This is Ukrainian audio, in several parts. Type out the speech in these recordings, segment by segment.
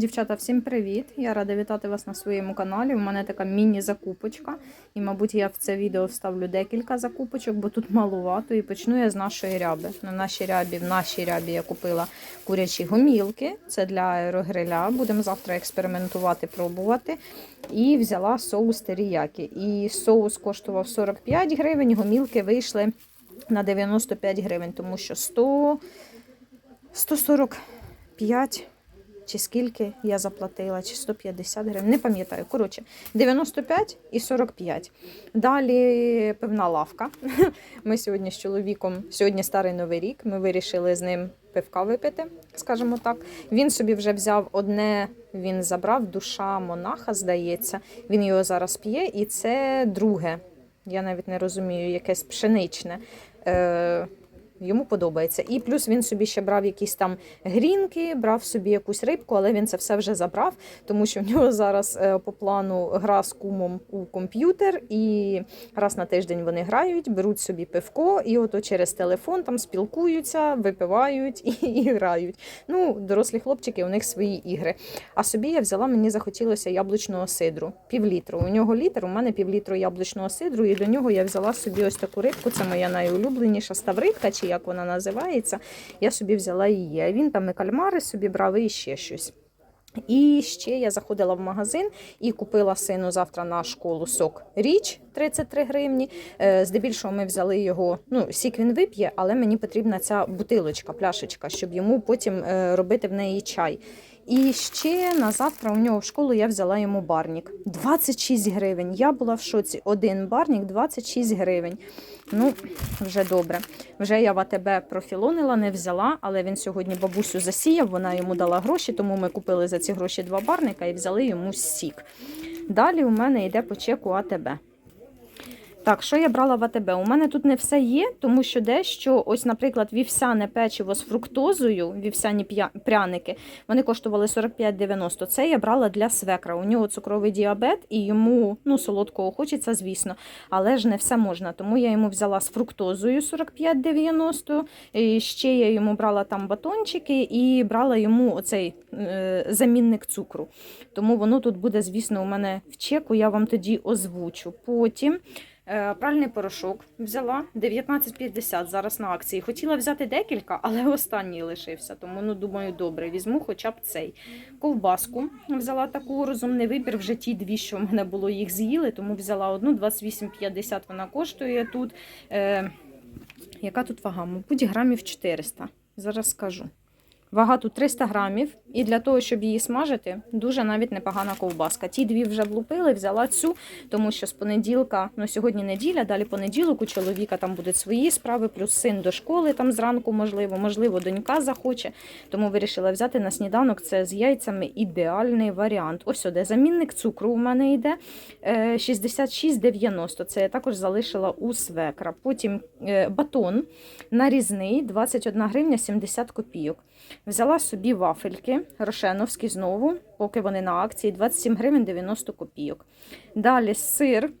Дівчата, всім привіт! Я рада вітати вас на своєму каналі. У мене така міні-закупочка. І, мабуть, я в це відео вставлю декілька закупочок, бо тут малувато. І почну я з нашої ряби. На нашій рябі, в нашій рябі я купила курячі гомілки. Це для аерогриля. Будемо завтра експериментувати, пробувати. І взяла соус теріякі. І соус коштував 45 гривень, гомілки вийшли на 95 гривень, тому що 100, 145 чи скільки я заплатила, чи 150 гривень, не пам'ятаю. Коротше, 95 і 45. Далі пивна лавка. Ми сьогодні з чоловіком, сьогодні старий новий рік. Ми вирішили з ним пивка випити, скажімо так. Він собі вже взяв одне, він забрав душа монаха, здається. Він його зараз п'є, і це друге. Я навіть не розумію, якесь пшеничне. Йому подобається. І плюс він собі ще брав якісь там грінки, брав собі якусь рибку, але він це все вже забрав, тому що в нього зараз е, по плану гра з кумом у комп'ютер, і раз на тиждень вони грають, беруть собі пивко, і ото через телефон там спілкуються, випивають і, і грають. Ну, дорослі хлопчики, у них свої ігри. А собі я взяла, мені захотілося яблучного сидру. Півлітру. У нього літр, у мене півлітру яблучного сидру, і до нього я взяла собі ось таку рибку. Це моя найулюбленіша ставридка, чи як вона називається. Я собі взяла її. А він там і кальмари собі брав, і ще щось. І ще я заходила в магазин і купила сину завтра на школу сок річ 33 гривні. Е, Здебільшого ми взяли його. Ну, сік він вип'є, але мені потрібна ця бутилочка, пляшечка, щоб йому потім е, робити в неї чай. І ще на завтра у нього в школу я взяла йому барнік. 26 гривень. Я була в шоці. Один барнік 26 гривень. Ну, вже добре. Вже я в АТБ профілонила, не взяла, але він сьогодні бабусю засіяв, вона йому дала гроші, тому ми купили за ці гроші два барника і взяли йому сік. Далі у мене йде по чеку АТБ. Так, що я брала в АТБ? У мене тут не все є, тому що дещо, ось, наприклад, вівсяне печиво з фруктозою, вівсяні пряники, вони коштували 45,90. Це я брала для свекра. У нього цукровий діабет, і йому ну, солодкого хочеться, звісно, але ж не все можна. Тому я йому взяла з фруктозою 45,90. І ще я йому брала там батончики і брала йому оцей е, замінник цукру. Тому воно тут буде, звісно, у мене в чеку, я вам тоді озвучу. Потім. Е, Пральний порошок взяла 19,50 зараз на акції. Хотіла взяти декілька, але останній лишився. Тому ну думаю, добре, візьму хоча б цей. Ковбаску взяла таку розумний вибір. Вже ті дві, що в мене було, їх з'їли, тому взяла одну 28,50 вона коштує тут. Е, яка тут вага? Мабуть, грамів 400. Зараз скажу. Вага тут 300 грамів, і для того, щоб її смажити, дуже навіть непогана ковбаска. Ті дві вже влупили, взяла цю, тому що з понеділка, ну сьогодні неділя, далі понеділок у чоловіка там будуть свої справи, плюс син до школи там зранку, можливо, можливо, донька захоче. Тому вирішила взяти на сніданок це з яйцями ідеальний варіант. Ось де замінник цукру у мене йде е, 66,90. Це я також залишила у свекра. Потім е, батон нарізний 21 гривня 70 копійок. Взяла собі вафельки рошеновські знову, поки вони на акції 27 гривень 90 копійок. Далі сир.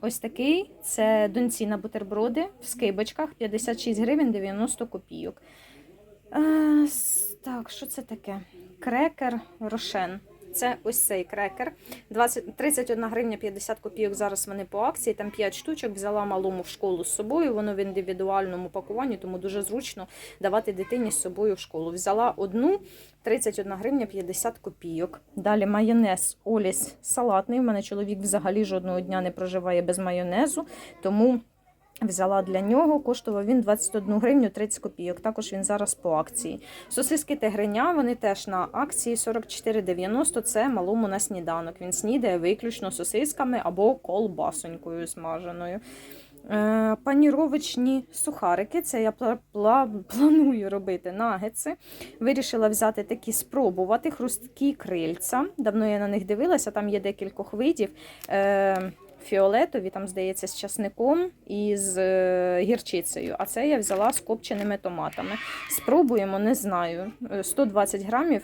Ось такий це донці на бутерброди в скибочках 56 гривень 90 копійок. Е, так, що це таке? Крекер рошен. Це ось цей крекер. 20, 31 гривня 50 копійок. Зараз вони по акції. Там 5 штучок. Взяла малому в школу з собою. Воно в індивідуальному пакуванні, тому дуже зручно давати дитині з собою в школу. Взяла одну 31 гривня 50 копійок. Далі майонез Оліс салатний. У мене чоловік взагалі жодного дня не проживає без майонезу, тому. Взяла для нього, коштував він 21 гривню 30 копійок. Також він зараз по акції. Сосиски тигриня, вони теж на акції 44,90. Це малому на сніданок. Він снідає виключно сосисками або колбасонькою смаженою. Е, Паніровочні сухарики. Це я пла- пла- планую робити нагетси. Вирішила взяти такі спробувати хрусткі крильця. Давно я на них дивилася, там є декількох видів. Е, Фіолетові, там, здається, з часником і з е, гірчицею. А це я взяла з копченими томатами. Спробуємо, не знаю. Е, 120 грамів.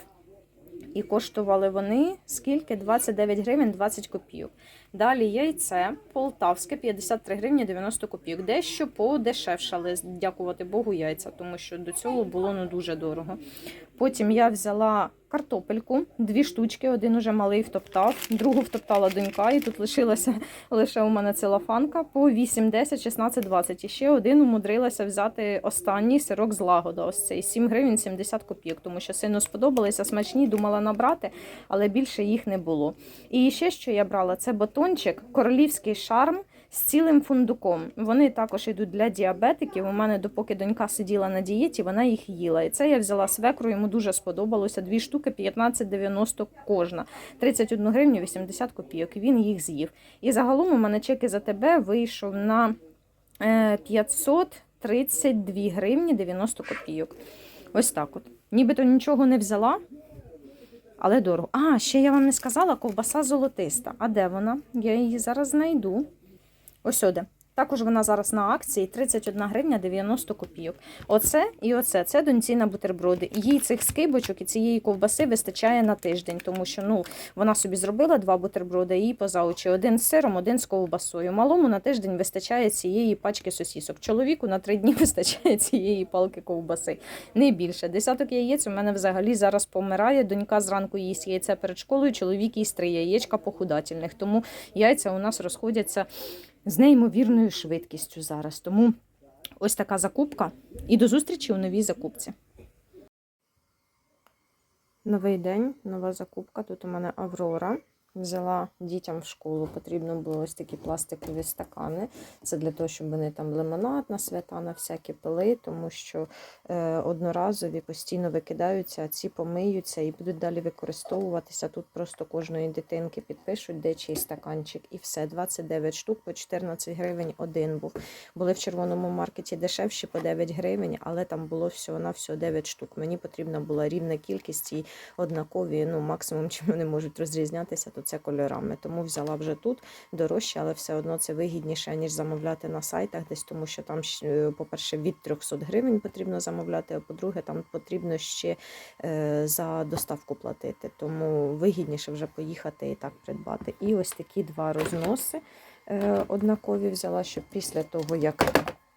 І коштували вони скільки? 29 гривень 20 копійок. Далі яйце полтавське 53 гривні 90 копійок. Дещо подешевшали, дякувати Богу, яйця, тому що до цього було ну дуже дорого. Потім я взяла картопельку, дві штучки, один уже малий втоптав, другу втоптала донька, і тут лишилася лише у мене целофанка по 8, 10, 16, 20. І ще один умудрилася взяти останній сирок з лагода. Ось цей 7 гривень 70 копійок, тому що сину сподобалися смачні, думала набрати, але більше їх не було. І ще що я брала, це батончик, королівський шарм з цілим фундуком. Вони також йдуть для діабетиків. У мене, допоки донька сиділа на дієті, вона їх їла. І це я взяла свекру, йому дуже сподобалося. Дві штуки 15,90 кожна, 31 гривню 80 копійок. Він їх з'їв. І загалом у мене чеки за тебе вийшов на е, 532 гривні 90 копійок. Ось так от. Нібито нічого не взяла. Але дорого. А, ще я вам не сказала, ковбаса золотиста. А де вона? Я її зараз знайду. Ось сюди. Також вона зараз на акції 31 гривня 90 копійок. Оце і оце це доньці на бутерброди. Їй цих скибочок і цієї ковбаси вистачає на тиждень, тому що ну вона собі зробила два бутерброди і поза очі. Один з сиром, один з ковбасою. Малому на тиждень вистачає цієї пачки сосісок. Чоловіку на три дні вистачає цієї палки ковбаси. Не більше. Десяток яєць у мене взагалі зараз помирає. Донька зранку їсть яйце перед школою, чоловік їсть три яєчка похудательних. Тому яйця у нас розходяться з неймовірною швидкістю зараз. Тому ось така закупка. І до зустрічі у новій закупці. Новий день, нова закупка. Тут у мене Аврора. Взяла дітям в школу, потрібно було ось такі пластикові стакани. Це для того, щоб вони там лимонад на свята, на всякі пили, тому що е, одноразові постійно викидаються, а ці помиються і будуть далі використовуватися. Тут просто кожної дитинки підпишуть, де чий стаканчик, і все. 29 штук по 14 гривень один був. Були в червоному маркеті дешевші по 9 гривень, але там було всього на всього 9 штук. Мені потрібна була рівна кількість і однакові. Ну, максимум, чим вони можуть розрізнятися, це кольорами. Тому взяла вже тут дорожче, але все одно це вигідніше, ніж замовляти на сайтах десь, тому що там, е, по-перше, від 300 гривень потрібно замовляти, а по-друге, там потрібно ще е, за доставку платити. Тому вигідніше вже поїхати і так придбати. І ось такі два розноси е, однакові взяла, щоб після того, як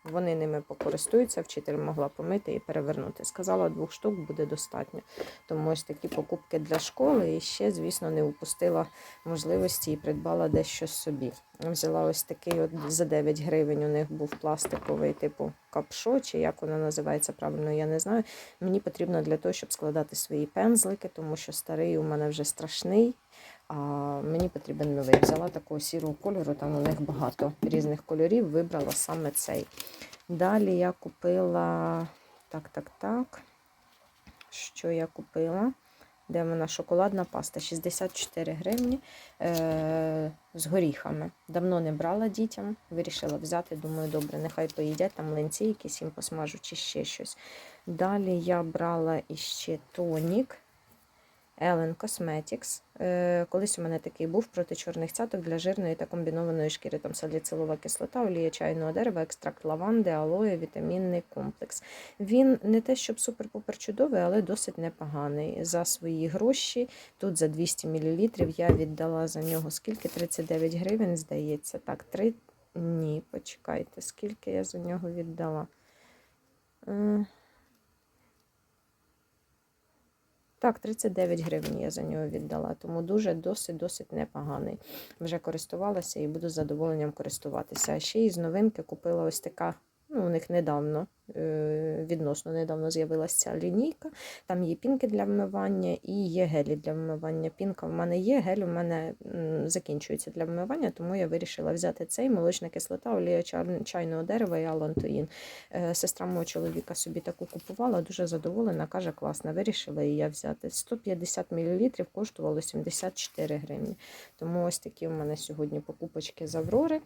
вони ними покористуються, вчитель могла помити і перевернути. Сказала, двох штук буде достатньо. Тому ось такі покупки для школи. І ще, звісно, не упустила можливості і придбала дещо собі. Взяла ось такий от за 9 гривень. У них був пластиковий, типу капшо, чи як воно називається правильно, я не знаю. Мені потрібно для того, щоб складати свої пензлики, тому що старий у мене вже страшний. А мені потрібен новий. Взяла такого сірого кольору, там у них багато різних кольорів, вибрала саме цей. Далі я купила так, так, так. Що я купила? Де вона шоколадна паста 64 гривні е- з горіхами. Давно не брала дітям, вирішила взяти. Думаю, добре, нехай поїдять там млинці, якісь їм посмажу чи ще щось. Далі я брала іще тонік. Ellen Cosmetics. Е, Колись у мене такий був проти чорних цяток для жирної та комбінованої шкіри. Там саліцилова кислота, олія чайного дерева, екстракт лаванди, алоє, вітамінний комплекс. Він не те, щоб супер-пупер чудовий, але досить непоганий. За свої гроші. Тут за 200 мл я віддала за нього скільки? 39 гривень, здається. Так, 3... Ні, почекайте, скільки я за нього віддала. Е, Так, 39 гривень я за нього віддала, тому дуже досить-досить непоганий. Вже користувалася і буду з задоволенням користуватися. А ще із новинки купила ось така, ну, у них недавно, е, відносно недавно з'явилася ця лінійка. Там є пінки для вмивання і є гелі для вмивання. Пінка в мене є, гель у мене закінчується для вмивання, тому я вирішила взяти цей молочна кислота, олія чайного дерева і алантоїн. Е, Сестра мого чоловіка собі таку купувала, дуже задоволена, каже, класна. Вирішила її взяти. 150 мл коштувало 74 гривні. Тому ось такі у мене сьогодні покупочки з Аврори.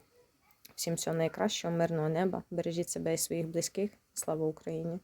Всім всього найкращого, мирного неба. Бережіть себе і своїх близьких. Слава Україні!